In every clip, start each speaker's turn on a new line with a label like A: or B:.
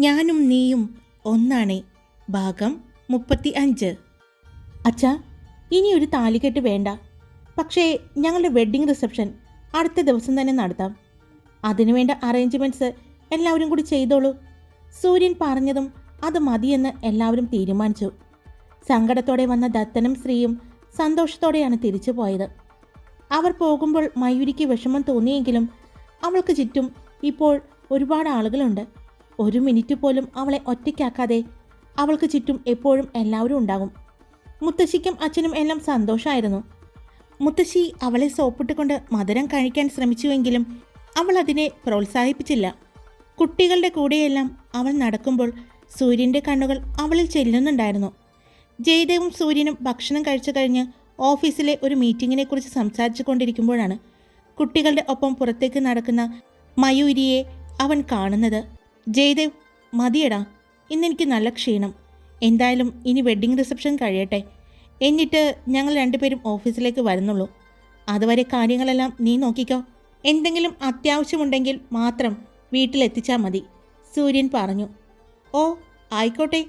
A: ഞാനും നീയും ഒന്നാണേ. ഭാഗം മുപ്പത്തി അഞ്ച് അച്ഛാ ഇനി ഒരു താലികെട്ട് വേണ്ട. പക്ഷേ ഞങ്ങളുടെ വെഡ്ഡിംഗ് റിസപ്ഷൻ അടുത്ത ദിവസം തന്നെ നടത്താം. അതിനുവേണ്ട അറേഞ്ച്മെന്റ്സ് എല്ലാവരും കൂടി ചെയ്തോളൂ. സൂര്യൻ പറഞ്ഞതും അത് മതിയെന്ന് എല്ലാവരും തീരുമാനിച്ചു. സങ്കടത്തോടെ വന്ന ദത്തനും ശ്രീയും സന്തോഷത്തോടെയാണ് തിരിച്ചു പോയത്. അവർ പോകുമ്പോൾ മയൂരിക്ക് വിഷമം തോന്നിയെങ്കിലും അവൾക്ക് ചുറ്റും ഇപ്പോൾ ഒരുപാട് ആളുകളുണ്ട്. ഒരു മിനിറ്റ് പോലും അവളെ ഒറ്റയ്ക്കാക്കാതെ അവൾക്ക് ചുറ്റും എപ്പോഴും എല്ലാവരും ഉണ്ടാകും. മുത്തശ്ശിക്കും അച്ഛനും എല്ലാം സന്തോഷമായിരുന്നു മുത്തശ്ശി അവളെ സോപ്പിട്ടുകൊണ്ട് മധുരം കഴിക്കാൻ ശ്രമിച്ചുവെങ്കിലും അവൾ അതിനെ പ്രോത്സാഹിപ്പിച്ചില്ല. കുട്ടികളുടെ കൂടെയെല്ലാം അവൾ നടക്കുമ്പോൾ സൂര്യന്റെ കണ്ണുകൾ അവളിൽ ചെല്ലുന്നുണ്ടായിരുന്നു. ജയദേവും സൂര്യനും ഭക്ഷണം കഴിച്ചു കഴിഞ്ഞ് ഓഫീസിലെ ഒരു മീറ്റിങ്ങിനെ കുറിച്ച് സംസാരിച്ചു കൊണ്ടിരിക്കുമ്പോഴാണ് കുട്ടികളുടെ ഒപ്പം പുറത്തേക്ക് നടക്കുന്ന മയൂരിയെ അവൻ കാണുന്നത്. ജയദേവ് മതിയടാ. ഇന്നെനിക്ക് നല്ല ക്ഷീണം. എന്തായാലും ഇനി വെഡ്ഡിംഗ് റിസപ്ഷൻ കഴിയട്ടെ. എന്നിട്ട് ഞങ്ങൾ രണ്ടുപേരും ഓഫീസിലേക്ക് വരുന്നുള്ളൂ. അതുവരെ കാര്യങ്ങളെല്ലാം നീ നോക്കിക്കോ. എന്തെങ്കിലും അത്യാവശ്യമുണ്ടെങ്കിൽ മാത്രം വീട്ടിലെത്തിച്ചാൽ മതി സൂര്യൻ പറഞ്ഞു. ഓ ആയിക്കോട്ടെ.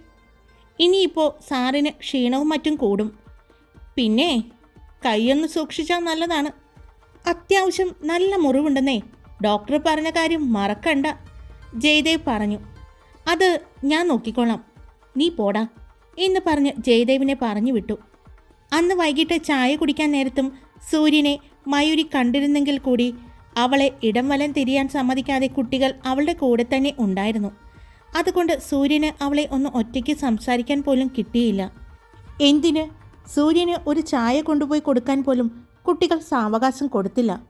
A: ഇനിയിപ്പോൾ സാറിന് ക്ഷീണവും മറ്റും കൂടും. പിന്നെ കൈയൊന്ന് സൂക്ഷിച്ചാൽ നല്ലതാണ്. അത്യാവശ്യം നല്ല മുറിവുണ്ടെന്നേ. ഡോക്ടർ പറഞ്ഞ കാര്യം മറക്കണ്ട. ജയദേവ് പറഞ്ഞു അത് ഞാൻ നോക്കിക്കോളാം. നീ പോടാ എന്ന് പറഞ്ഞ് ജയദേവിനെ പറഞ്ഞു വിട്ടു. അന്ന് വൈകിട്ട് ചായ കുടിക്കാൻ നേരത്തും സൂര്യനെ മയൂരി കണ്ടിരുന്നെങ്കിൽ കൂടി അവളെ ഇടം വലം തിരിയാൻ സമ്മതിക്കാതെ കുട്ടികൾ അവളുടെ കൂടെ തന്നെ ഉണ്ടായിരുന്നു. അതുകൊണ്ട് സൂര്യന് അവളെ ഒന്ന് ഒറ്റയ്ക്ക് സംസാരിക്കാൻ പോലും കിട്ടിയില്ല. എന്തിന്? സൂര്യന് ഒരു ചായ കൊണ്ടുപോയി കൊടുക്കാൻ പോലും കുട്ടികൾ സാവകാശം കൊടുത്തില്ല.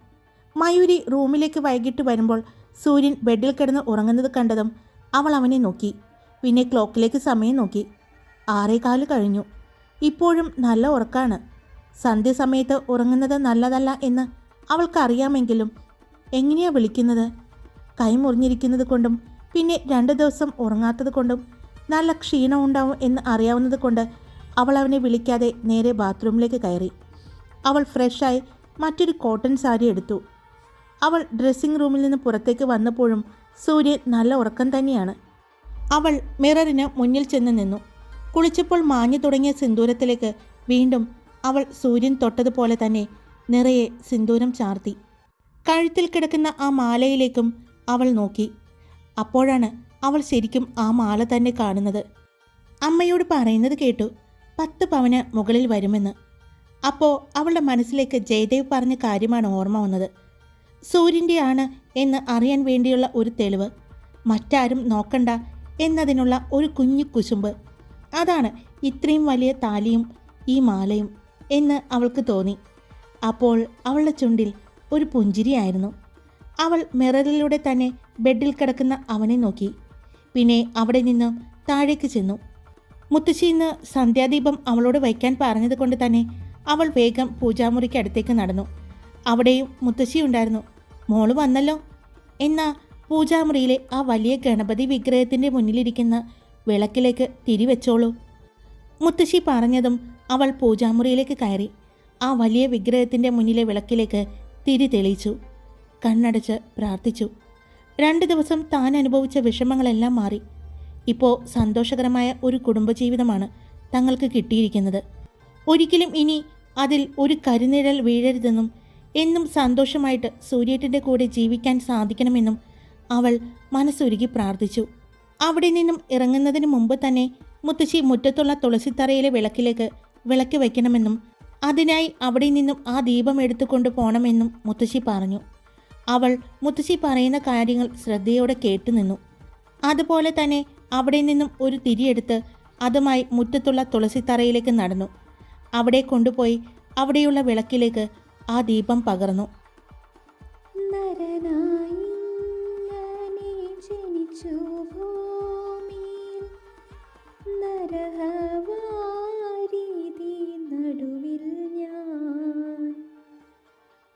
A: മയൂരി റൂമിലേക്ക് വൈകിട്ട് വരുമ്പോൾ സൂര്യൻ ബെഡിൽ കിടന്ന് ഉറങ്ങുന്നത് കണ്ടതും അവൾ അവനെ നോക്കി. പിന്നെ ക്ലോക്കിലേക്ക് സമയം നോക്കി. ആറേകാൽ കഴിഞ്ഞു. ഇപ്പോഴും നല്ല ഉറക്കാണ്. സന്ധ്യസമയത്ത് ഉറങ്ങുന്നത് നല്ലതല്ല എന്ന് അവൾക്കറിയാമെങ്കിലും എങ്ങനെയാ വിളിക്കുന്നത്? കൈമുറിഞ്ഞിരിക്കുന്നത് കൊണ്ടും പിന്നെ രണ്ട് ദിവസം ഉറങ്ങാത്തത് കൊണ്ടും നല്ല ക്ഷീണം ഉണ്ടാവും എന്ന് അറിയാവുന്നത് കൊണ്ട് അവൾ അവനെ വിളിക്കാതെ നേരെ ബാത്റൂമിലേക്ക് കയറി. അവൾ ഫ്രഷായി മറ്റൊരു കോട്ടൺ സാരി എടുത്തു. അവൾ ഡ്രസ്സിംഗ് റൂമിൽ നിന്ന് പുറത്തേക്ക് വന്നപ്പോഴും സൂര്യൻ നല്ല ഉറക്കം തന്നെയാണ്. അവൾ മിററിന് മുന്നിൽ ചെന്ന് നിന്നു. കുളിച്ചപ്പോൾ മാഞ്ഞു തുടങ്ങിയ സിന്ദൂരത്തിലേക്ക് വീണ്ടും അവൾ സൂര്യൻ തൊട്ടതുപോലെ തന്നെ നിറയെ സിന്ദൂരം ചാർത്തി. കഴുത്തിൽ കിടക്കുന്ന ആ മാലയിലേക്കും അവൾ നോക്കി. അപ്പോഴാണ് അവൾ ശരിക്കും ആ മാല തന്നെ കാണുന്നത്. അമ്മയോട് പറയുന്നത് കേട്ടു പത്ത് പവന് മുകളിൽ വരുമെന്ന്. അപ്പോൾ അവളുടെ മനസ്സിലേക്ക് ജയദേവ് പറഞ്ഞ കാര്യമാണ് ഓർമ്മ വന്നത്. സൂര്യന്റെ ആണ് എന്ന് അറിയാൻ വേണ്ടിയുള്ള ഒരു തെളിവ്. മറ്റാരും നോക്കണ്ട എന്നതിനുള്ള ഒരു കുഞ്ഞു കുശുമ്പ്. അതാണ് ഇത്രയും വലിയ താലിയും ഈ മാലയും എന്ന് അവൾക്ക് തോന്നി. അപ്പോൾ അവളുടെ ചുണ്ടിൽ ഒരു പുഞ്ചിരിയായിരുന്നു. അവൾ മിററിലൂടെ തന്നെ ബെഡിൽ കിടക്കുന്ന അവനെ നോക്കി. പിന്നെ അവിടെ നിന്ന് താഴേക്ക് ചെന്നു. മുത്തശ്ശി ഇന്ന് സന്ധ്യാദീപം അവളോട് വയ്ക്കാൻ പറഞ്ഞത് കൊണ്ട് തന്നെ അവൾ വേഗം പൂജാമുറിക്ക് അടുത്തേക്ക് നടന്നു. അവിടെയും മുത്തശ്ശി ഉണ്ടായിരുന്നു മോൾ വന്നല്ലോ. എന്നാ പൂജാമുറിയിലെ ആ വലിയ ഗണപതി വിഗ്രഹത്തിന്റെ മുന്നിലിരിക്കുന്ന വിളക്കിലേക്ക് തിരിവെച്ചോളൂ മുത്തശ്ശി പറഞ്ഞതും അവൾ പൂജാമുറിയിലേക്ക് കയറി ആ വലിയ വിഗ്രഹത്തിന്റെ മുന്നിലെ വിളക്കിലേക്ക് തിരി തെളിയിച്ചു. കണ്ണടച്ച് പ്രാർത്ഥിച്ചു. രണ്ട് ദിവസം താൻ അനുഭവിച്ച വിഷമങ്ങളെല്ലാം മാറി. ഇപ്പോൾ സന്തോഷകരമായ ഒരു കുടുംബജീവിതമാണ് തങ്ങൾക്ക് കിട്ടിയിരിക്കുന്നത്. ഒരിക്കലും ഇനി അതിൽ ഒരു കരുനിഴൽ വീഴരുതെന്നും എന്നും സന്തോഷമായിട്ട് സൂര്യേട്ടന്റെ കൂടെ ജീവിക്കാൻ സാധിക്കണമെന്നും അവൾ മനസ്സുരുകി പ്രാർത്ഥിച്ചു. അവിടെ നിന്നും ഇറങ്ങുന്നതിന് മുമ്പ് തന്നെ മുത്തശ്ശി മുറ്റത്തുള്ള തുളസിത്തറയിലെ വിളക്കിലേക്ക് വിളക്ക് വയ്ക്കണമെന്നും അതിനായി അവിടെ നിന്നും ആ ദീപം എടുത്തുകൊണ്ട് പോകണമെന്നും മുത്തശ്ശി പറഞ്ഞു. അവൾ മുത്തശ്ശി പറയുന്ന കാര്യങ്ങൾ ശ്രദ്ധയോടെ കേട്ടുനിന്നു അതുപോലെ തന്നെ അവിടെ നിന്നും ഒരു തിരിയെടുത്ത് അതുമായി മുറ്റത്തുള്ള തുളസിത്തറയിലേക്ക് നടന്നു. അവിടെ കൊണ്ടുപോയി അവിടെയുള്ള വിളക്കിലേക്ക് ആ ദീപം പകർന്നു.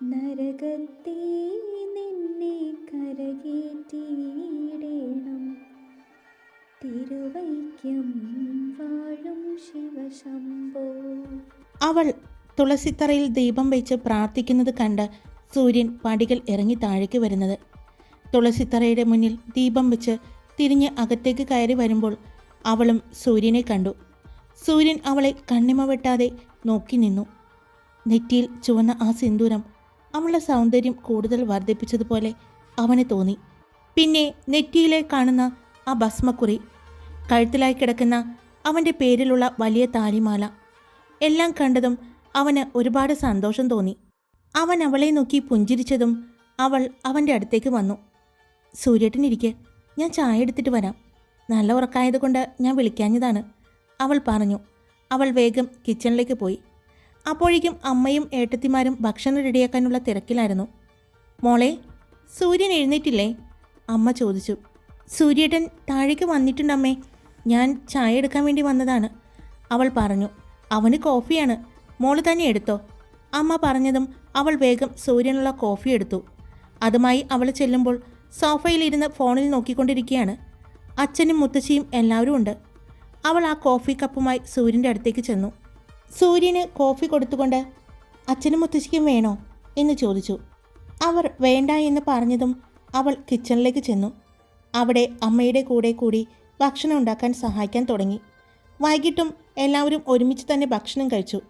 B: നരകത്തെ നിന്നെ കരകേറ്റിയിടേണം. തിരുവൈക്കം വാഴും ശിവശംഭോ.
A: അവൾ തുളസിത്തറയിൽ ദീപം വെച്ച് പ്രാർത്ഥിക്കുന്നത് കണ്ട് സൂര്യൻ പടികൾ ഇറങ്ങി താഴേക്ക് വരുന്നത്. തുളസിത്തറയുടെ മുന്നിൽ ദീപം വെച്ച് തിരിഞ്ഞ് അകത്തേക്ക് കയറി വരുമ്പോൾ അവളും സൂര്യനെ കണ്ടു. സൂര്യൻ അവളെ കണ്ണിമ വെട്ടാതെ നോക്കി നിന്നു. നെറ്റിയിൽ ചുവന്ന ആ സിന്ദൂരം അവളുടെ സൗന്ദര്യം കൂടുതൽ വർദ്ധിപ്പിച്ചതുപോലെ അവന് തോന്നി. പിന്നെ നെറ്റിയിലെ കാണുന്ന ആ ഭസ്മക്കുറി കഴുത്തിലായി കിടക്കുന്ന അവന്റെ പേരിലുള്ള വലിയ താലിമാല എല്ലാം കണ്ടതും അവന് ഒരുപാട് സന്തോഷം തോന്നി. അവൻ അവളെ നോക്കി പുഞ്ചിരിച്ചതും അവൾ അവന്റെ അടുത്തേക്ക് വന്നു. സൂര്യേട്ടനിരിക്കെ ഞാൻ ചായ എടുത്തിട്ട് വരാം. നല്ല ഉറക്കായതുകൊണ്ട് ഞാൻ വിളിക്കാഞ്ഞതാണ്. അവൾ പറഞ്ഞു. അവൾ വേഗം കിച്ചണിലേക്ക് പോയി. അപ്പോഴേക്കും അമ്മയും ഏട്ടത്തിമാരും ഭക്ഷണം റെഡിയാക്കാനുള്ള തിരക്കിലായിരുന്നു. മോളെ സൂര്യൻ എഴുന്നേറ്റില്ലേ? അമ്മ ചോദിച്ചു. സൂര്യേട്ടൻ താഴേക്ക് വന്നിട്ടുണ്ടമ്മേ. ഞാൻ ചായ എടുക്കാൻ വേണ്ടി വന്നതാണ്. അവൾ പറഞ്ഞു. അവന് കോഫിയാണ്. മോൾ തന്നെ എടുത്തോ. അമ്മ പറഞ്ഞതും അവൾ വേഗം സൂര്യനുള്ള കോഫി എടുത്തു. അതുമായി അവൾ ചെല്ലുമ്പോൾ സോഫയിലിരുന്ന് ഫോണിൽ നോക്കിക്കൊണ്ടിരിക്കുകയാണ്. അച്ഛനും മുത്തശ്ശിയും എല്ലാവരും ഉണ്ട്. അവൾ ആ കോഫി കപ്പുമായി സൂര്യന്റെ അടുത്തേക്ക് ചെന്നു. സൂര്യന് കോഫി കൊടുത്തുകൊണ്ട് അച്ഛനും മുത്തശ്ശിക്കും വേണോ എന്ന് ചോദിച്ചു. അവർ വേണ്ട എന്ന് പറഞ്ഞതും അവൾ കിച്ചണിലേക്ക് ചെന്നു. അവിടെ അമ്മയുടെ കൂടെ കൂടി ഭക്ഷണം ഉണ്ടാക്കാൻ സഹായിക്കാൻ തുടങ്ങി. വൈകിട്ടും എല്ലാവരും ഒരുമിച്ച് തന്നെ ഭക്ഷണം കഴിച്ചു.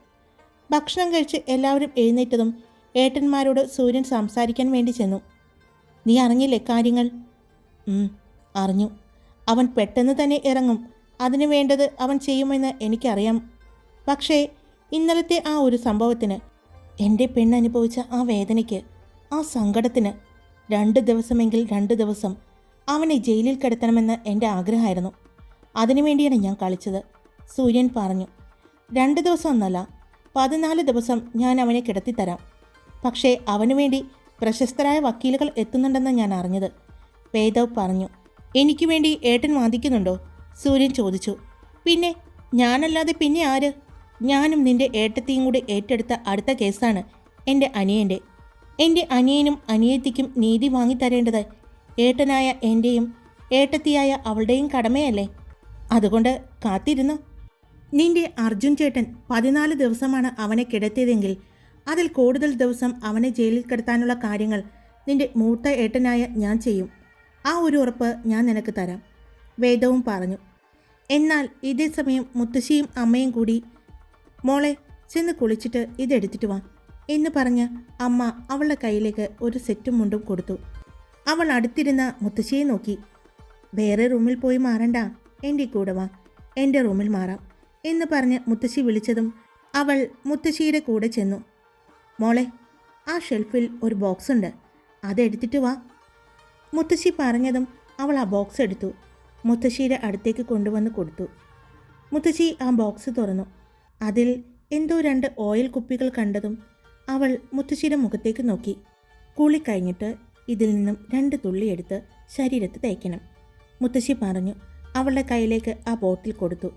A: ഭക്ഷണം കഴിച്ച് എല്ലാവരും എഴുന്നേറ്റതും ഏട്ടന്മാരോട് സൂര്യൻ സംസാരിക്കാൻ വേണ്ടി ചെന്നു. നീ അറിഞ്ഞില്ലേ കാര്യങ്ങൾ? അറിഞ്ഞു. അവൻ പെട്ടെന്ന് തന്നെ ഇറങ്ങും. അതിനു വേണ്ടത് അവൻ ചെയ്യുമെന്ന് എനിക്കറിയാം. പക്ഷേ ഇന്നലത്തെ ആ ഒരു സംഭവത്തിന് എന്റെ പെണ്ണനുഭവിച്ച ആ വേദനയ്ക്ക് ആ സങ്കടത്തിന് രണ്ട് ദിവസമെങ്കിൽ രണ്ട് ദിവസം അവനെ ജയിലിൽ കിടത്തണമെന്ന് എന്റെ ആഗ്രഹമായിരുന്നു. അതിനുവേണ്ടിയാണ് ഞാൻ കളിച്ചത് സൂര്യൻ പറഞ്ഞു. രണ്ട് ദിവസം ഒന്നല്ല പതിനാല് ദിവസം ഞാൻ അവനെ കിടത്തിത്തരാം. പക്ഷേ അവനു വേണ്ടി പ്രശസ്തരായ വക്കീലുകൾ എത്തുന്നുണ്ടെന്ന് ഞാൻ അറിഞ്ഞത്. വേദവ് പറഞ്ഞു എനിക്ക് വേണ്ടി ഏട്ടൻ വാദിക്കുന്നുണ്ടോ? സൂര്യൻ ചോദിച്ചു. പിന്നെ ഞാനല്ലാതെ പിന്നെ ആര്? ഞാനും നിന്റെ ഏട്ടത്തെയും കൂടി ഏറ്റെടുത്ത അടുത്ത കേസാണ് എന്റെ അനിയന്റെ എന്റെ അനിയനും അനിയത്തിക്കും നീതി വാങ്ങിത്തരേണ്ടത് ഏട്ടനായ എന്റെയും ഏട്ടത്തിയായ അവളുടെയും കടമയല്ലേ? അതുകൊണ്ട് കാത്തിരുന്നു. നിന്റെ അർജുൻ ചേട്ടൻ പതിനാല് ദിവസമാണ് അവനെ കിടത്തിയതെങ്കിൽ അതിൽ കൂടുതൽ ദിവസം അവനെ ജയിലിൽ കിടത്താനുള്ള കാര്യങ്ങൾ നിന്റെ മൂത്ത ഏട്ടനായ ഞാൻ ചെയ്യും. ആ ഒരു ഉറപ്പ് ഞാൻ നിനക്ക് തരാം വേദവും പറഞ്ഞു. എന്നാൽ ഇതേ സമയം മുത്തശ്ശിയും അമ്മയും കൂടി മോളെ ചെന്ന് കുളിച്ചിട്ട് ഇതെടുത്തിട്ട് വാ എന്ന് പറഞ്ഞ് അമ്മ അവളുടെ കയ്യിലേക്ക് ഒരു സെറ്റും മുണ്ടും കൊടുത്തു. അവൾ അടുത്തിരുന്ന മുത്തശ്ശിയെ നോക്കി. വേറെ റൂമിൽ പോയി മാറണ്ട എന്റെ കൂടെ വാ എന്റെ റൂമിൽ മാറാം. എന്ന് പറഞ്ഞ് മുത്തശ്ശി വിളിച്ചതും അവൾ മുത്തശ്ശിയുടെ കൂടെ ചെന്നു. മോളെ ആ ഷെൽഫിൽ ഒരു ബോക്സ് ഉണ്ട്. അതെടുത്തിട്ട് വാ. മുത്തശ്ശി പറഞ്ഞതും അവൾ ആ ബോക്സ് എടുത്തു. മുത്തശ്ശിയുടെ അടുത്തേക്ക് കൊണ്ടുവന്ന് കൊടുത്തു. മുത്തശ്ശി ആ ബോക്സ് തുറന്നു. അതിൽ എന്തോ രണ്ട് ഓയിൽ കുപ്പികൾ കണ്ടതും അവൾ മുത്തശ്ശിയുടെ മുഖത്തേക്ക് നോക്കി. കുളി കഴിഞ്ഞിട്ട് ഇതിൽ നിന്നും രണ്ട് തുള്ളി എടുത്ത് ശരീരത്ത് തേക്കണം. മുത്തശ്ശി പറഞ്ഞു. അവളുടെ കയ്യിലേക്ക് ആ ബോട്ടിൽ കൊടുത്തു.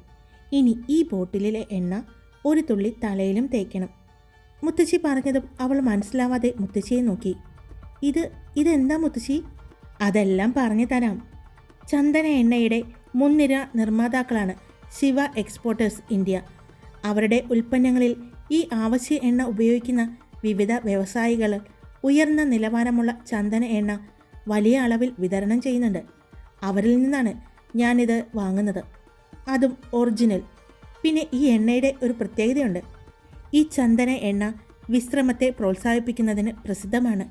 A: ഇനി ഈ ബോട്ടിലിലെ എണ്ണ ഒരു തുള്ളി തലയിലും തേക്കണം. മുത്തശ്ശി പറഞ്ഞതും അവൾ മനസ്സിലാവാതെ മുത്തശ്ശിയെ നോക്കി. ഇത് ഇതെന്താ മുത്തശ്ശി? അതെല്ലാം പറഞ്ഞു തരാം. ചന്ദന എണ്ണയുടെ മുൻനിര നിർമ്മാതാക്കളാണ് ശിവ എക്സ്പോർട്ടേഴ്സ് ഇന്ത്യ. അവരുടെ ഉൽപ്പന്നങ്ങളിൽ ഈ ആവശ്യ എണ്ണ ഉപയോഗിക്കുന്ന വിവിധ വ്യവസായികൾ ഉയർന്ന നിലവാരമുള്ള ചന്ദന എണ്ണ വലിയ അളവിൽ വിതരണം ചെയ്യുന്നുണ്ട്. അവരിൽ നിന്നാണ് ഞാനിത് വാങ്ങുന്നത്. അതും ഒറിജിനൽ. പിന്നെ ഈ എണ്ണയുടെ ഒരു പ്രത്യേകതയുണ്ട്. ഈ ചന്ദന എണ്ണ വിശ്രമത്തെ പ്രോത്സാഹിപ്പിക്കുന്നതിന് പ്രസിദ്ധമാണ്.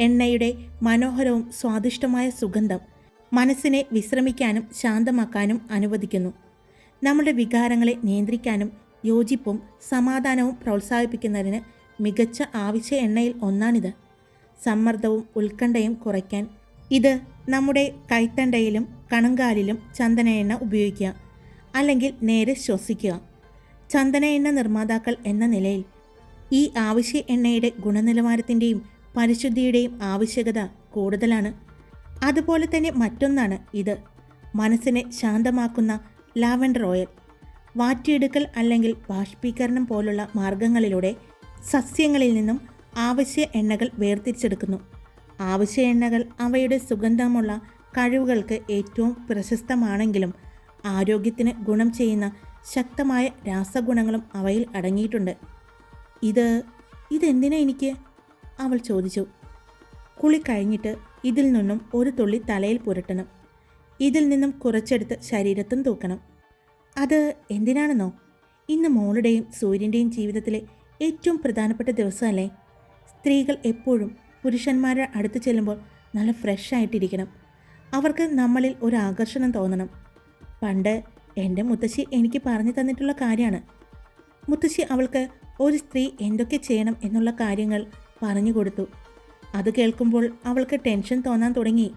A: എണ്ണയുടെ മനോഹരവും സ്വാദിഷ്ടമായ സുഗന്ധം മനസ്സിനെ വിശ്രമിക്കാനും ശാന്തമാക്കാനും അനുവദിക്കുന്നു. നമ്മുടെ വികാരങ്ങളെ നിയന്ത്രിക്കാനും യോജിപ്പും സമാധാനവും പ്രോത്സാഹിപ്പിക്കുന്നതിന് മികച്ച ആവശ്യ എണ്ണയിൽ ഒന്നാണിത്. സമ്മർദ്ദവും ഉത്കണ്ഠയും കുറയ്ക്കാൻ ഇത് നമ്മുടെ കൈത്തണ്ടയിലും കണങ്കാലിലും ചന്ദന എണ്ണ ഉപയോഗിക്കുക. അല്ലെങ്കിൽ നേരെ ശ്വസിക്കുക. ചന്ദന എണ്ണ നിർമ്മാതാക്കൾ എന്ന നിലയിൽ ഈ ആവശ്യ എണ്ണയുടെ ഗുണനിലവാരത്തിന്റെയും പരിശുദ്ധിയുടെയും ആവശ്യകത കൂടുതലാണ്. അതുപോലെ തന്നെ മറ്റൊന്നാണ് ഇത്. മനസ്സിനെ ശാന്തമാക്കുന്ന ലാവൻഡർ ഓയിൽ വാറ്റിയെടുക്കൽ അല്ലെങ്കിൽ ബാഷ്പീകരണം പോലുള്ള മാർഗങ്ങളിലൂടെ സസ്യങ്ങളിൽ നിന്നും ആവശ്യ എണ്ണകൾ വേർതിരിച്ചെടുക്കുന്നു. ആവശ്യ എണ്ണകൾ അവയുടെ സുഗന്ധമുള്ള കഴിവുകൾക്ക് ഏറ്റവും പ്രശസ്തമാണെങ്കിലും ആരോഗ്യത്തിന് ഗുണം ചെയ്യുന്ന ശക്തമായ രാസഗുണങ്ങളും അവയിൽ അടങ്ങിയിട്ടുണ്ട്. ഇത് ഇതെന്തിനാ എനിക്ക്? അവൾ ചോദിച്ചു. കുളി കഴിഞ്ഞിട്ട് ഇതിൽ നിന്നും ഒരു തുള്ളി തലയിൽ പുരട്ടണം. ഇതിൽ നിന്നും കുറച്ചെടുത്ത് ശരീരത്തും തൂക്കണം. അത് എന്തിനാണെന്നോ? ഇന്ന് മോളുടെയും സൂര്യന്റെയും ജീവിതത്തിലെ ഏറ്റവും പ്രധാനപ്പെട്ട ദിവസമല്ലേ? സ്ത്രീകൾ എപ്പോഴും പുരുഷന്മാരുടെ അടുത്ത് ചെല്ലുമ്പോൾ നല്ല ഫ്രഷ് ആയിട്ടിരിക്കണം. അവർക്ക് നമ്മളിൽ ഒരു ആകർഷണം തോന്നണം. പണ്ട് എന്റെ മുത്തശ്ശി എനിക്ക് പറഞ്ഞു തന്നിട്ടുള്ള കാര്യമാണ്. മുത്തശ്ശി അവൾക്ക് ഒരു സ്ത്രീ എന്തൊക്കെ ചെയ്യണം എന്നുള്ള കാര്യങ്ങൾ പറഞ്ഞു കൊടുത്തു. അത് കേൾക്കുമ്പോൾ അവൾക്ക് ടെൻഷൻ തോന്നാൻ തുടങ്ങി.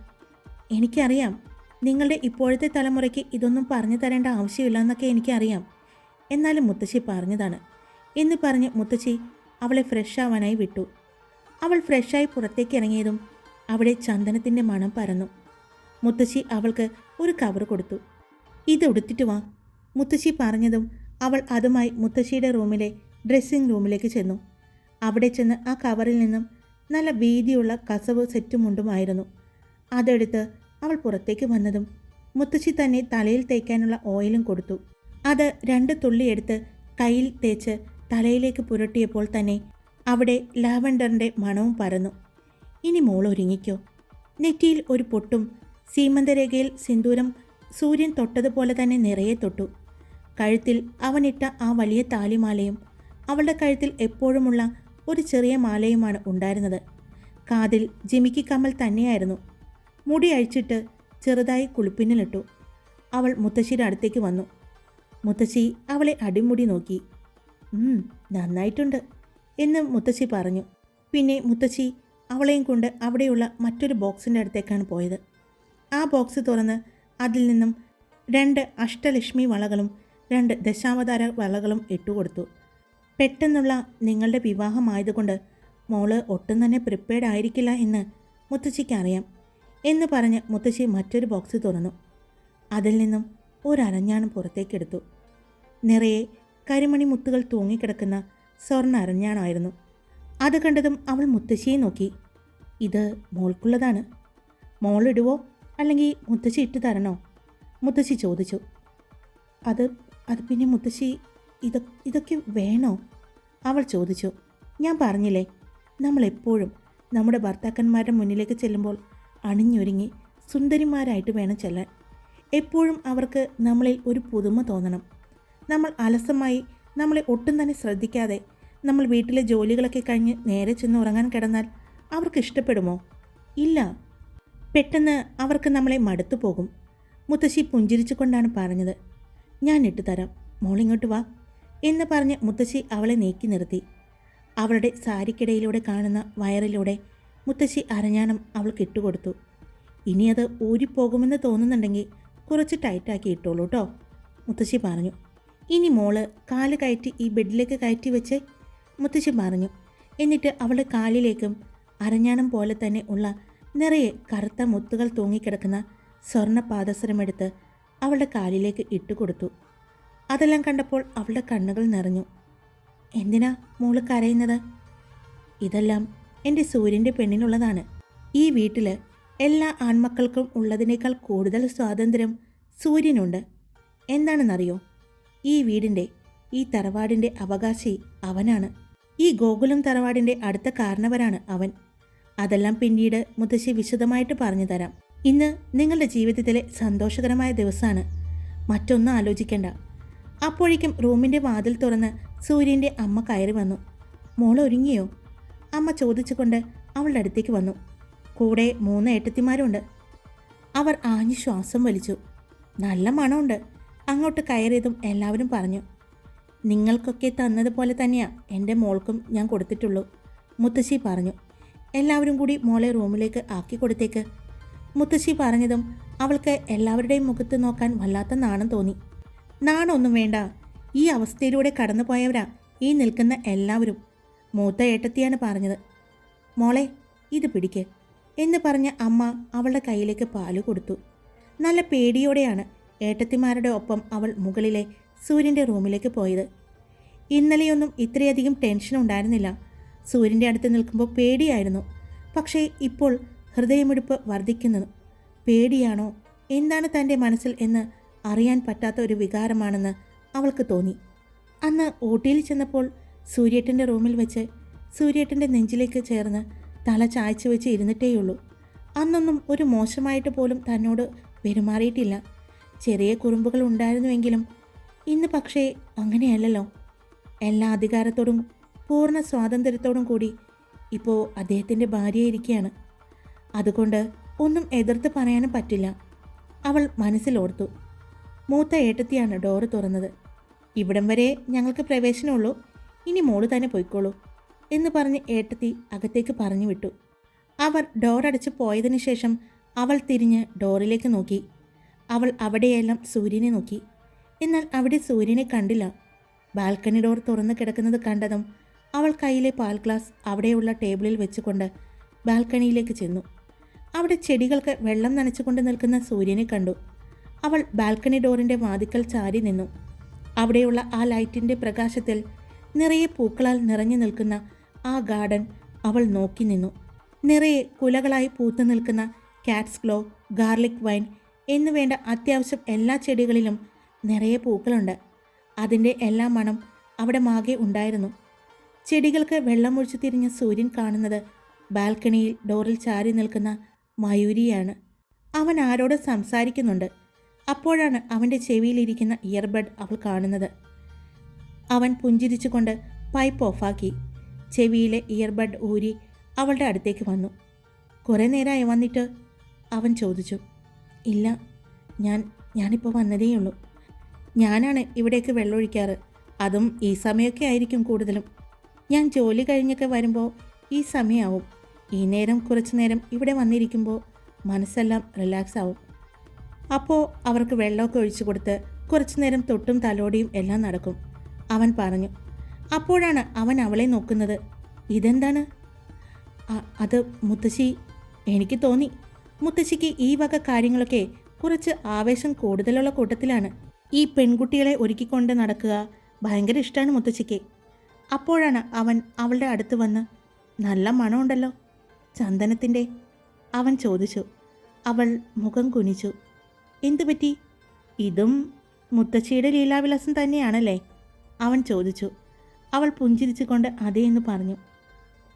A: എനിക്കറിയാം നിങ്ങളുടെ ഇപ്പോഴത്തെ തലമുറയ്ക്ക് ഇതൊന്നും പറഞ്ഞു തരേണ്ട ആവശ്യമില്ല എന്നൊക്കെ എനിക്കറിയാം. എന്നാലും മുത്തശ്ശി പറഞ്ഞതാണ്. എന്ന് പറഞ്ഞ് മുത്തശ്ശി അവളെ ഫ്രഷ് ആവാനായി വിട്ടു. അവൾ ഫ്രഷായി പുറത്തേക്ക് ഇറങ്ങിയതും അവിടെ ചന്ദനത്തിന്റെ മണം പരന്നു. മുത്തശ്ശി അവൾക്ക് ഒരു കവർ കൊടുത്തു. ഇത് ഉടുത്തിട്ട് വാ. മുത്തശ്ശി പറഞ്ഞതും അവൾ അതുമായി മുത്തശ്ശിയുടെ റൂമിലെ ഡ്രസ്സിംഗ് റൂമിലേക്ക് ചെന്നു. അവിടെ ചെന്ന് ആ കവറിൽ നിന്നും നല്ല വീതിയുള്ള കസവ് സെറ്റും മുണ്ടുമായിരുന്നു അതെടുത്ത് അവൾ പുറത്തേക്ക് വന്നതും മുത്തശ്ശി തന്നെ തലയിൽ തേക്കാനുള്ള ഓയിലും കൊടുത്തു. അത് രണ്ട് തുള്ളി എടുത്ത് കയ്യിൽ തേച്ച് തലയിലേക്ക് പുരട്ടിയപ്പോൾ തന്നെ അവിടെ ലാവൻഡറിന്റെ മണവും പരന്നു. ഇനി മോൾ ഒരുങ്ങിക്കോ. നെറ്റിയിൽ ഒരു പൊട്ടും സീമന്തരേഖയിൽ സിന്ദൂരം സൂര്യൻ തൊട്ടതുപോലെ തന്നെ നിറയെ തൊട്ടു. കഴുത്തിൽ അവനിട്ട ആ വലിയ താലിമാലയും അവളുടെ കഴുത്തിൽ എപ്പോഴുമുള്ള ഒരു ചെറിയ മാലയുമാണ് ഉണ്ടായിരുന്നത്. കാതിൽ ജിമിക്കി കമ്മൽ തന്നെയായിരുന്നു. മുടി അഴിച്ചിട്ട് ചെറുതായി കുളിപ്പിന്നിലിട്ടു അവൾ മുത്തശ്ശിയുടെ അടുത്തേക്ക് വന്നു. മുത്തശ്ശി അവളെ അടിമുടി നോക്കി. "ഉം, നന്നായിട്ടുണ്ട് എന്ന് മുത്തശ്ശി പറഞ്ഞു. പിന്നെ മുത്തശ്ശി അവളെയും കൊണ്ട് അവിടെയുള്ള മറ്റൊരു ബോക്സിന്റെ അടുത്തേക്കാണ് പോയത്. ആ ബോക്സ് തുറന്ന് അതിൽ നിന്നും രണ്ട് അഷ്ടലക്ഷ്മി വളകളും രണ്ട് ദശാവതാര വളകളും ഇട്ടുകൊടുത്തു. പെട്ടെന്നുള്ള നിങ്ങളുടെ വിവാഹമായതുകൊണ്ട് മോൾ ഒട്ടും തന്നെ പ്രിപ്പയർഡ് ആയിരിക്കില്ല എന്ന് മുത്തശ്ശിക്ക് അറിയാം എന്ന് പറഞ്ഞ് മുത്തശ്ശി മറ്റൊരു ബോക്സ് തുറന്നു. അതിൽ നിന്നും ഒരരഞ്ഞാണം പുറത്തേക്കെടുത്തു നിറയെ കരിമണി മുത്തുകൾ തൂങ്ങിക്കിടക്കുന്ന സ്വർണ അരഞ്ഞാണായിരുന്നു. അത് കണ്ടതും അവൾ മുത്തശ്ശിയെ നോക്കി. ഇത് മോൾക്കുള്ളതാണ്. മോളിടുവോ അല്ലെങ്കിൽ മുത്തശ്ശി ഇട്ട് തരണോ? മുത്തശ്ശി ചോദിച്ചു. അത് അത് പിന്നെ മുത്തശ്ശി ഇത് ഇതൊക്കെ വേണോ? അവൾ ചോദിച്ചു. ഞാൻ പറഞ്ഞില്ലേ നമ്മളെപ്പോഴും നമ്മുടെ ഭർത്താക്കന്മാരുടെ മുന്നിലേക്ക് ചെല്ലുമ്പോൾ അണിഞ്ഞൊരുങ്ങി സുന്ദരിമാരായിട്ട് വേണം ചെല്ലാൻ. എപ്പോഴും അവർക്ക് നമ്മളിൽ ഒരു പുതുമ തോന്നണം. നമ്മൾ അലസമായി നമ്മളെ ഒട്ടും തന്നെ ശ്രദ്ധിക്കാതെ നമ്മൾ വീട്ടിലെ ജോലികളൊക്കെ കഴിഞ്ഞ് നേരെ ചെന്ന് ഉറങ്ങാൻ കിടന്നാൽ അവർക്ക് ഇഷ്ടപ്പെടുമോ? ഇല്ല. പെട്ടെന്ന് അവർക്ക് നമ്മളെ മടുത്തു പോകും. മുത്തശ്ശി പുഞ്ചിരിച്ചുകൊണ്ടാണ് പറഞ്ഞത്. ഞാൻ ഇട്ടു തരാം. മോളിങ്ങോട്ട് വാ എന്ന് പറഞ്ഞ് മുത്തശ്ശി അവളെ നീക്കി നിർത്തി. അവളുടെ സാരിക്കിടയിലൂടെ കാണുന്ന വയറിലൂടെ മുത്തശ്ശി അരഞ്ഞാണം അവൾക്ക് ഇട്ടുകൊടുത്തു ഇനി അത് ഊരിപ്പോകുമെന്ന് തോന്നുന്നുണ്ടെങ്കിൽ കുറച്ച് ടൈറ്റാക്കി ഇട്ടോളൂ കേട്ടോ മുത്തശ്ശി പറഞ്ഞു. ഇനി മോൾ കാൽ കയറ്റി ഈ ബെഡിലേക്ക് കയറ്റി വെച്ച് മുത്തശ്ശി പറഞ്ഞു. എന്നിട്ട് അവളുടെ കാലിലേക്കും അരഞ്ഞാണം പോലെ തന്നെ ഉള്ള നിറയെ കറുത്ത മുത്തുകൾ തൂങ്ങിക്കിടക്കുന്ന സ്വർണ പാദസരമെടുത്ത് അവളുടെ കാലിലേക്ക് ഇട്ടുകൊടുത്തു. അതെല്ലാം കണ്ടപ്പോൾ അവളുടെ കണ്ണുകൾ നിറഞ്ഞു. എന്തിനാ മോൾ കരയുന്നത്? ഇതെല്ലാം എന്റെ സൂര്യന്റെ പെണ്ണിനുള്ളതാണ്. ഈ വീട്ടിൽ എല്ലാ ആൺമക്കൾക്കും ഉള്ളതിനേക്കാൾ കൂടുതൽ സ്വാതന്ത്ര്യം സൂര്യനുണ്ട്. എന്താണെന്നറിയോ? ഈ വീടിന്റെ ഈ തറവാടിന്റെ അവകാശി അവനാണ്. ഈ ഗോകുലം തറവാടിന്റെ അടുത്ത കാരണവരാണ് അവൻ. അതെല്ലാം പിന്നീട് മുത്തശ്ശി വിശദമായിട്ട് പറഞ്ഞു തരാം. ഇന്ന് നിങ്ങളുടെ ജീവിതത്തിലെ സന്തോഷകരമായ ദിവസമാണ് മറ്റൊന്നും ആലോചിക്കേണ്ട. അപ്പോഴേക്കും റൂമിന്റെ വാതിൽ തുറന്ന് സൂര്യന്റെ അമ്മ കയറി വന്നു. മോൾ ഒരുങ്ങിയോ? അമ്മ ചോദിച്ചുകൊണ്ട് അവളുടെ അടുത്തേക്ക് വന്നു. കൂടെ മൂന്ന് ഏട്ടത്തിമാരുണ്ട്. അവർ ആഞ്ഞു ശ്വാസം വലിച്ചു. നല്ല മണമുണ്ട്. അങ്ങോട്ട് കയറിയതും എല്ലാവരും പറഞ്ഞു. നിങ്ങൾക്കൊക്കെ തന്നതുപോലെ തന്നെയാ എന്റെ മോൾക്കും ഞാൻ കൊടുത്തിട്ടുള്ളൂ. മുത്തശ്ശി പറഞ്ഞു. എല്ലാവരും കൂടി മോളെ റൂമിലേക്ക് ആക്കി കൊടുത്തേക്ക്. മുത്തശ്ശി പറഞ്ഞതും അവൾക്ക് എല്ലാവരുടെയും മുഖത്ത് നോക്കാൻ വല്ലാത്ത നാണം തോന്നി. നാണൊന്നും വേണ്ട. ഈ അവസ്ഥയിലൂടെ കടന്നുപോയവരാ ഈ നിൽക്കുന്ന എല്ലാവരും. മൂത്ത ഏട്ടത്തിയാണ് പറഞ്ഞത്. മോളെ ഇത് പിടിക്ക് എന്ന് പറഞ്ഞ അമ്മ അവളുടെ കയ്യിലേക്ക് പാൽ കൊടുത്തു. നല്ല പേടിയോടെയാണ് ഏട്ടത്തിമാരുടെ ഒപ്പം അവൾ മുകളിലെ സൂര്യന്റെ റൂമിലേക്ക് പോയത്. ഇന്നലെയൊന്നും ഇത്രയധികം ടെൻഷൻ ഉണ്ടായിരുന്നില്ല സൂര്യന്റെ അടുത്ത് നിൽക്കുമ്പോൾ പേടിയായിരുന്നു. പക്ഷേ ഇപ്പോൾ ഹൃദയമിടിപ്പ് വർദ്ധിക്കുന്നു. പേടിയാണോ? എന്താണ് തന്റെ മനസ്സിൽ എന്ന് അറിയാൻ പറ്റാത്ത ഒരു വികാരമാണെന്ന് അവൾക്ക് തോന്നി. അന്ന് ഊട്ടിയിൽ ചെന്നപ്പോൾ സൂര്യേട്ടന്റെ റൂമിൽ വെച്ച് സൂര്യേട്ടന്റെ നെഞ്ചിലേക്ക് ചേർന്ന് തല ചായച്ചു വെച്ച് ഇരുന്നിട്ടേയുള്ളൂ. അന്നൊന്നും ഒരു മോശമായിട്ട് പോലും തന്നോട് പെരുമാറിയിട്ടില്ല. ചെറിയ കുറുമ്പുകൾ ഉണ്ടായിരുന്നുവെങ്കിലും ഇന്ന് പക്ഷേ അങ്ങനെയല്ലല്ലോ. എല്ലാ അധികാരത്തോടും പൂർണ സ്വാതന്ത്ര്യത്തോടും കൂടി ഇപ്പോൾ അദ്ദേഹത്തിന്റെ ഭാര്യയായിരിക്കുകയാണ് അതുകൊണ്ട് ഒന്നും എതിർത്ത് പറയാനും പറ്റില്ല. അവൾ മനസ്സിലോർത്തു മൂത്ത ഏട്ടത്തിയാണ് ഡോറ് തുറന്നത്. ഇവിടം വരെ ഞങ്ങൾക്ക് പ്രവേശനമുള്ളൂ ഇനി മോൾ തന്നെ പോയിക്കോളൂ എന്ന് പറഞ്ഞ് ഏട്ടത്തി അകത്തേക്ക് പറഞ്ഞു വിട്ടു. അവർ ഡോറടച്ച് പോയതിനു ശേഷം അവൾ തിരിഞ്ഞ് ഡോറിലേക്ക് നോക്കി. അവൾ അവിടെയെല്ലാം സൂര്യനെ നോക്കി. എന്നാൽ അവിടെ സൂര്യനെ കണ്ടില്ല. ബാൽക്കണി ഡോർ തുറന്നു കിടക്കുന്നത് കണ്ടതും അവൾ കയ്യിലെ പാൽ ഗ്ലാസ് അവിടെയുള്ള ടേബിളിൽ വെച്ചുകൊണ്ട് ബാൽക്കണിയിലേക്ക് ചെന്നു. അവിടെ ചെടികൾക്ക് വെള്ളം നനച്ചുകൊണ്ട് നിൽക്കുന്ന സൂര്യനെ കണ്ടു. അവൾ ബാൽക്കണി ഡോറിന്റെ വാതിക്കൽ ചാരി നിന്നു. അവിടെയുള്ള ആ ലൈറ്റിന്റെ പ്രകാശത്തിൽ നിറയെ പൂക്കളാൽ നിറഞ്ഞു നിൽക്കുന്ന ആ ഗാർഡൻ അവൾ നോക്കി നിന്നു. നിറയെ കുലകളായി പൂത്തു നിൽക്കുന്ന കാറ്റ്സ് ഗ്ലോ ഗാർലിക് വൈൻ എന്നു വേണ്ട അത്യാവശ്യം എല്ലാ ചെടികളിലും നിറയെ പൂക്കളുണ്ട്. അതിന്റെ എല്ലാ മണം അവിടെ മാകെ ഉണ്ടായിരുന്നു. ചെടികൾക്ക് വെള്ളമൊഴിച്ചു തിരിഞ്ഞ സൂര്യൻ കാണുന്നത് ബാൽക്കണിയിൽ ഡോറിൽ ചാരി നിൽക്കുന്ന മയൂരിയാണ്. അവൻ ആരോട് സംസാരിക്കുന്നുണ്ട്. അപ്പോഴാണ് അവന്റെ ചെവിയിലിരിക്കുന്ന ഇയർബഡ് അവൾ കാണുന്നത്. അവൻ പുഞ്ചിരിച്ചുകൊണ്ട് പൈപ്പ് ഓഫാക്കി. ചെവിയിലെ ഇയർബഡ് ഊരി അവളുടെ അടുത്തേക്ക് വന്നു. കുറേ നേരമായി വന്നിട്ട് അവൻ ചോദിച്ചു ഇല്ല ഞാൻ ഞാനിപ്പോൾ വന്നതേയുള്ളൂ ഞാനാണ് ഇവിടേക്ക് വെള്ളമൊഴിക്കാറ്. അതും ഈ സമയമൊക്കെ ആയിരിക്കും കൂടുതലും. ഞാൻ ജോലി കഴിഞ്ഞൊക്കെ വരുമ്പോൾ ഈ സമയമാവും ഈ നേരം കുറച്ചു നേരം ഇവിടെ വന്നിരിക്കുമ്പോൾ മനസ്സെല്ലാം റിലാക്സ് ആവും അപ്പോൾ അവർക്ക് വെള്ളമൊക്കെ ഒഴിച്ചു കൊടുത്ത് കുറച്ചു നേരം തൊട്ടും തലോടിയും എല്ലാം നടക്കും. അവൻ പറഞ്ഞു അപ്പോഴാണ് അവൻ അവളെ നോക്കുന്നത്. ഇതെന്താണ്? അത് മുത്തശ്ശി എനിക്ക് തോന്നി. മുത്തശ്ശിക്ക് ഈ വക കാര്യങ്ങളൊക്കെ കുറച്ച് ആവേശം കൂടുതലുള്ള കൂട്ടത്തിലാണ്. ഈ പെൺകുട്ടികളെ ഒരുക്കിക്കൊണ്ട് നടക്കുക ഭയങ്കര ഇഷ്ടമാണ് മുത്തശ്ശിക്ക്. അപ്പോഴാണ് അവൻ അവളുടെ അടുത്ത് വന്ന് നല്ല മണമുണ്ടല്ലോ. ചന്ദനത്തിന്റെ അവൻ ചോദിച്ചു. അവൾ മുഖം കുനിച്ചു. എന്തു പറ്റി? ഇതും മുത്തശ്ശിയുടെ ലീലാവിലാസം തന്നെയാണല്ലേ? അവൻ ചോദിച്ചു. അവൾ പുഞ്ചിരിച്ചുകൊണ്ട് അതേ എന്ന് പറഞ്ഞു.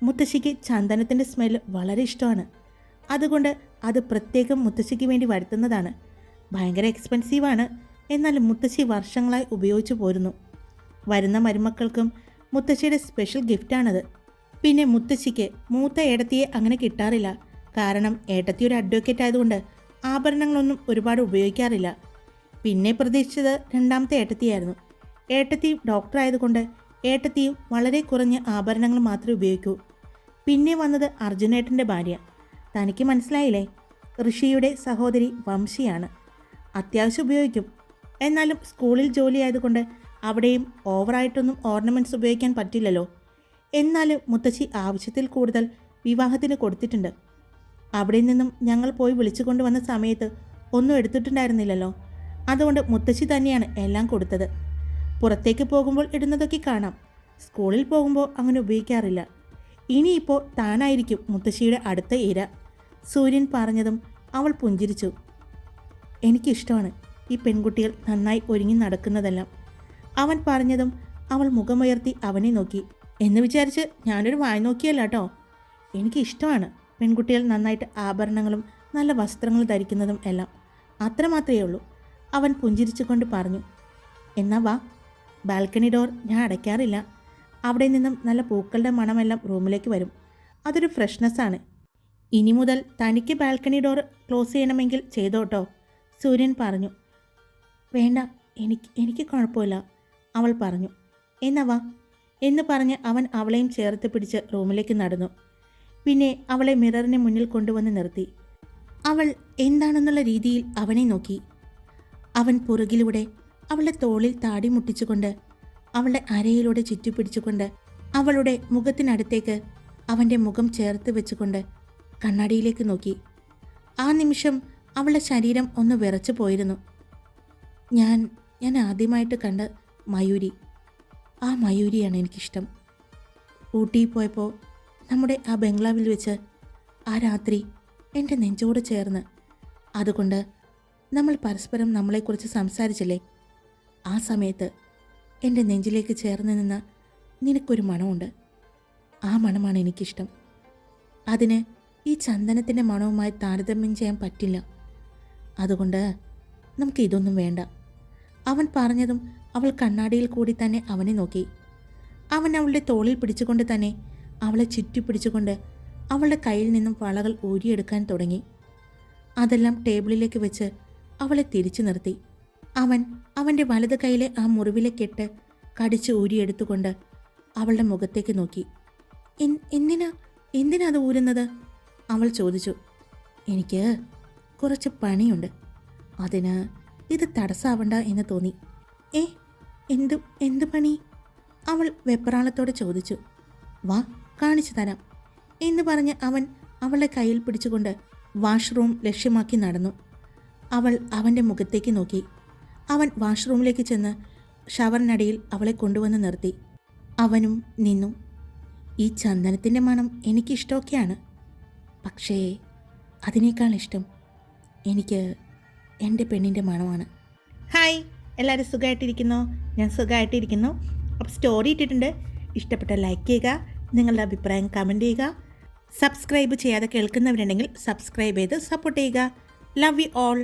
A: മുത്തശ്ശിക്ക് ചന്ദനത്തിന്റെ സ്മെല്ല് വളരെ ഇഷ്ടമാണ്. അതുകൊണ്ട് അത് പ്രത്യേകം മുത്തശ്ശിക്ക് വേണ്ടി വരുത്തുന്നതാണ്. ഭയങ്കര എക്സ്പെൻസീവാണ്. എന്നാൽ മുത്തശ്ശി വർഷങ്ങളായി ഉപയോഗിച്ചു പോരുന്നു. വരുന്ന മരുമക്കൾക്കും മുത്തശ്ശിയുടെ സ്പെഷ്യൽ ഗിഫ്റ്റാണത് പിന്നെ മുത്തശ്ശിക്ക് മൂത്ത ഏടത്തിയെ അങ്ങനെ കിട്ടാറില്ല. കാരണം ഏട്ടത്തി ഒരു അഡ്വക്കേറ്റ് ആയതുകൊണ്ട് ആഭരണങ്ങളൊന്നും ഒരുപാട് ഉപയോഗിക്കാറില്ല. പിന്നെ പ്രതീക്ഷിച്ചത് രണ്ടാമത്തെ ഏട്ടത്തിയായിരുന്നു. ഏട്ടത്തി ഡോക്ടർ ആയതുകൊണ്ട് ഏട്ടത്തിയും വളരെ കുറഞ്ഞ ആഭരണങ്ങൾ മാത്രമേ ഉപയോഗിക്കൂ. പിന്നെ വന്നത് അർജുനേട്ടന്റെ ഭാര്യ. തനിക്ക് മനസ്സിലായില്ലേ? ഋഷിയുടെ സഹോദരി വംശിയാണ്. അത്യാവശ്യം ഉപയോഗിക്കും. എന്നാലും സ്കൂളിൽ ജോലി ആയതുകൊണ്ട് അവിടെയും ഓവറായിട്ടൊന്നും ഓർണമെന്റ്സ് ഉപയോഗിക്കാൻ പറ്റില്ലല്ലോ. എന്നാലും മുത്തശ്ശി ആവശ്യത്തിൽ കൂടുതൽ വിവാഹത്തിന് കൊടുത്തിട്ടുണ്ട്. അവിടെ നിന്നും ഞങ്ങൾ പോയി വിളിച്ചു കൊണ്ടുവന്ന സമയത്ത് ഒന്നും എടുത്തിട്ടുണ്ടായിരുന്നില്ലല്ലോ. അതുകൊണ്ട് മുത്തശ്ശി തന്നെയാണ് എല്ലാം കൊടുത്തത്. പുറത്തേക്ക് പോകുമ്പോൾ ഇടുന്നതൊക്കെ കാണാം. സ്കൂളിൽ പോകുമ്പോൾ അങ്ങനെ ഉപയോഗിക്കാറില്ല. ഇനിയിപ്പോൾ താനായിരിക്കും മുത്തശ്ശിയുടെ അടുത്ത ഇര. സൂര്യൻ പറഞ്ഞതും അവൾ പുഞ്ചിരിച്ചു. എനിക്കിഷ്ടമാണ് ഈ പെൺകുട്ടികൾ നന്നായി ഒരുങ്ങി നടക്കുന്നതെല്ലാം. അവൻ പറഞ്ഞതും അവൾ മുഖമുയർത്തി അവനെ നോക്കി. എന്ന് വിചാരിച്ച് ഞാനൊരു വായി നോക്കിയല്ല കേട്ടോ എനിക്കിഷ്ടമാണ് പെൺകുട്ടികൾ നന്നായിട്ട് ആഭരണങ്ങളും നല്ല വസ്ത്രങ്ങൾ ധരിക്കുന്നതും എല്ലാം. അത്രമാത്രമേ ഉള്ളൂ. അവൻ പുഞ്ചിരിച്ചുകൊണ്ട് പറഞ്ഞു. എന്നാ വാ. ബാൽക്കണി ഡോർ ഞാൻ അടയ്ക്കാറില്ല. അവിടെ നിന്നും നല്ല പൂക്കളുടെ മണമെല്ലാം റൂമിലേക്ക് വരും. അതൊരു ഫ്രഷ്നെസ്സാണ് ഇനി മുതൽ തനിക്ക് ബാൽക്കണി ഡോർ ക്ലോസ് ചെയ്യണമെങ്കിൽ ചെയ്തോട്ടോ സൂര്യൻ പറഞ്ഞു. വേണ്ട എനിക്ക് എനിക്ക് കുഴപ്പമില്ല. അവൾ പറഞ്ഞു എന്നാ വാ എന്ന് പറഞ്ഞ് അവൻ അവളെയും ചേർത്ത് പിടിച്ച് റൂമിലേക്ക് നടന്നു. പിന്നെ അവളെ മിററിന് മുന്നിൽ കൊണ്ടുവന്ന് നിർത്തി. അവൾ എന്താണെന്നുള്ള രീതിയിൽ അവനെ നോക്കി. അവൻ പുറകിലൂടെ അവളുടെ തോളിൽ താടി മുട്ടിച്ചുകൊണ്ട് അവളുടെ അരയിലൂടെ ചുറ്റിപ്പിടിച്ചുകൊണ്ട് അവളുടെ മുഖത്തിനടുത്തേക്ക് അവന്റെ മുഖം ചേർത്ത് വെച്ചുകൊണ്ട് കണ്ണാടിയിലേക്ക് നോക്കി. ആ നിമിഷം അവളുടെ ശരീരം ഒന്ന് വിറച്ചു പോയിരുന്നു. ഞാൻ ഞാൻ ആദ്യമായിട്ട് കണ്ട മയൂരി. ആ മയൂരിയാണ് എനിക്കിഷ്ടം. ഊട്ടിയിൽ പോയപ്പോൾ നമ്മുടെ ആ ബംഗ്ലാവിൽ വെച്ച് ആ രാത്രി എന്റെ നെഞ്ചോട് ചേർന്ന്. അതുകൊണ്ട് നമ്മൾ പരസ്പരം നമ്മളെക്കുറിച്ച് സംസാരിച്ചില്ലേ? ആ സമയത്ത് എന്റെ നെഞ്ചിലേക്ക് ചേർന്ന് നിന്ന് നിനക്കൊരു മണമുണ്ട്. ആ മണമാണ് എനിക്കിഷ്ടം. അതിന് ഈ ചന്ദനത്തിന്റെ മണവുമായി താരതമ്യം ചെയ്യാൻ പറ്റില്ല. അതുകൊണ്ട് നമുക്ക് ഇതൊന്നും വേണ്ട. അവൻ പറഞ്ഞതും അവൾ കണ്ണാടിയിൽ കൂടി തന്നെ അവനെ നോക്കി. അവൻ അവളുടെ തോളിൽ പിടിച്ചുകൊണ്ട് തന്നെ അവളെ ചുറ്റി പിടിച്ചുകൊണ്ട് അവളുടെ കയ്യിൽ നിന്നും വളകൾ ഊരിയെടുക്കാൻ തുടങ്ങി. അതെല്ലാം ടേബിളിലേക്ക് വെച്ച് അവളെ തിരിച്ചു നിർത്തി. അവൻ അവന്റെ വലത് കൈയിലെ ആ മുറിവിലെ കെട്ട് കടിച്ച് ഊരിയെടുത്തുകൊണ്ട് അവളുടെ മുഖത്തേക്ക് നോക്കി. "എൻ- എന്തിനാ എന്തിനാ അത് ഊരുന്നത്? അവൾ ചോദിച്ചു. എനിക്ക് കുറച്ച് പണിയുണ്ട്. അതിന് ഇത് തടസ്സാവണ്ട എന്ന് തോന്നി. ഏ എന്ത് എന്ത് പണി? അവൾ വെപ്രാളത്തോടെ ചോദിച്ചു. വാ കാണിച്ചു തരാം. എന്ന് പറഞ്ഞ് അവൻ അവളുടെ കയ്യിൽ പിടിച്ചുകൊണ്ട് വാഷ്റൂം ലക്ഷ്യമാക്കി നടന്നു. അവൾ അവന്റെ മുഖത്തേക്ക് നോക്കി. അവൻ വാഷ്റൂമിലേക്ക് ചെന്ന് ഷവറിനടിയിൽ അവളെ കൊണ്ടുവന്ന് നിർത്തി. അവനും നിന്നു. ഈ ചന്ദനത്തിന്റെ മണം എനിക്കിഷ്ടമൊക്കെയാണ്. പക്ഷേ അതിനേക്കാൾ ഇഷ്ടം എനിക്ക് എന്റെ പെണ്ണിന്റെ മണമാണ്. ഹായ്. എല്ലാവരും സുഖമായിട്ടിരിക്കുന്നോ ഞാൻ സുഖമായിട്ടിരിക്കുന്നു അപ്പോൾ സ്റ്റോറി ഇട്ടിട്ടുണ്ട്. ഇഷ്ടപ്പെട്ട ലൈക്ക് ചെയ്യുക നിങ്ങളുടെ അഭിപ്രായം കമന്റ് ചെയ്യുക. സബ്സ്ക്രൈബ് ചെയ്യാതെ കേൾക്കുന്നവരുണ്ടെങ്കിൽ സബ്സ്ക്രൈബ് ചെയ്ത് സപ്പോർട്ട് ചെയ്യുക. Love you all